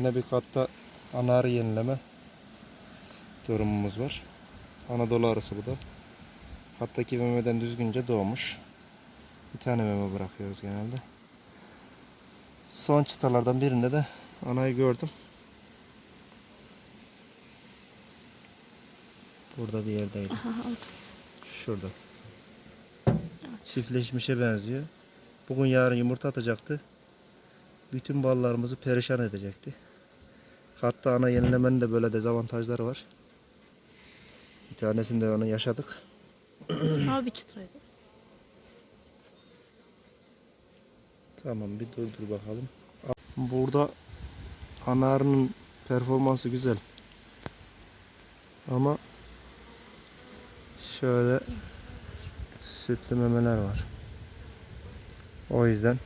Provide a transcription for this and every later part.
Yine bir katta anarı yenileme durumumuz var. Anadolu arısı bu da. Kattaki memeden düzgünce doğmuş. Bir tane meme bırakıyoruz genelde. Son çıtalardan birinde de anayı gördüm. Burada bir yerdeydi. Aha. Şurada. Çiftleşmişe benziyor. Bugün yarın yumurta atacaktı. Bütün ballarımızı perişan edecekti. Katta ana yenilemenin de böyle dezavantajları var. Bir tanesinde onu yaşadık. Ama bir çıtıraydı. Tamam bir dur dur bakalım. Burada anarının performansı güzel. Ama şöyle sütlü memeler var. O yüzden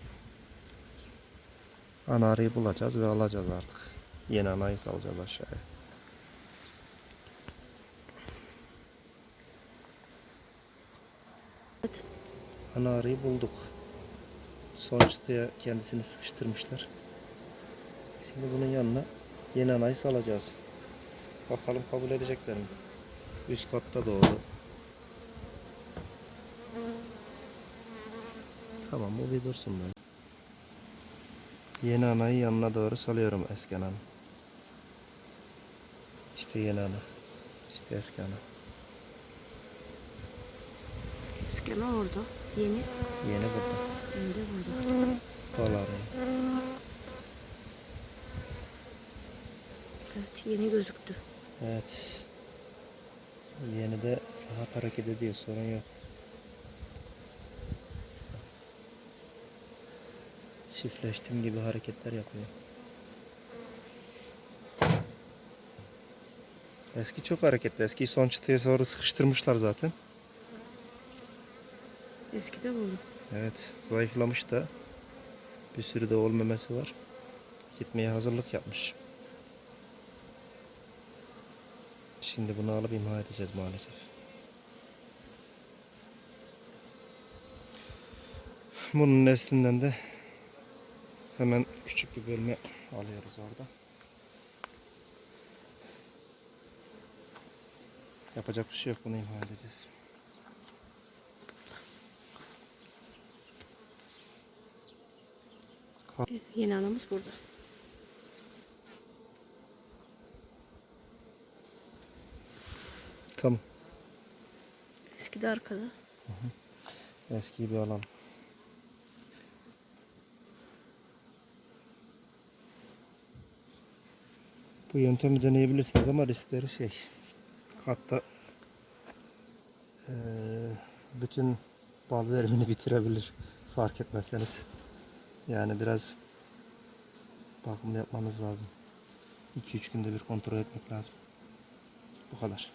anarıyı bulacağız ve alacağız artık. Yeni anayı salacağız aşağıya. Evet. Anarıyı bulduk. Son çıtıya kendisini sıkıştırmışlar. Şimdi bunun yanına yeni anayı salacağız. Bakalım kabul edecekler mi? Üst katta doğdu. Tamam bu bir dursun böyle. Yeni anayı yanına doğru salıyorum eski ananı. İşte yeni ana. İşte eski ana. Eskiden orada. Yeni. Yeni burada. Yeni de burada. Bal arayı. Evet yeni gözüktü. Evet. Yeni de rahat hareket ediyor sorun yok. Çiftleştim gibi hareketler yapıyor. Eski çok hareketli. Eski son çıtaya sonra sıkıştırmışlar zaten. Eskide buldum. Evet zayıflamış da bir sürü de ol memesi var. Gitmeye hazırlık yapmış. Şimdi bunu alıp imha edeceğiz maalesef. Bunun neslinden de hemen küçük bir bölme alıyoruz orada. Yapacak bir şey yok bunu imha edeceğiz. Yeni anamız burada. Tamam. Eskide arkada. Eski bir alan. Bu yöntemi deneyebilirsiniz ama riskleri şey. Hatta eee, bütün bal verimini bitirebilir fark etmezseniz. Yani biraz bakım yapmanız lazım. 2-3 günde bir kontrol etmek lazım. Bu kadar.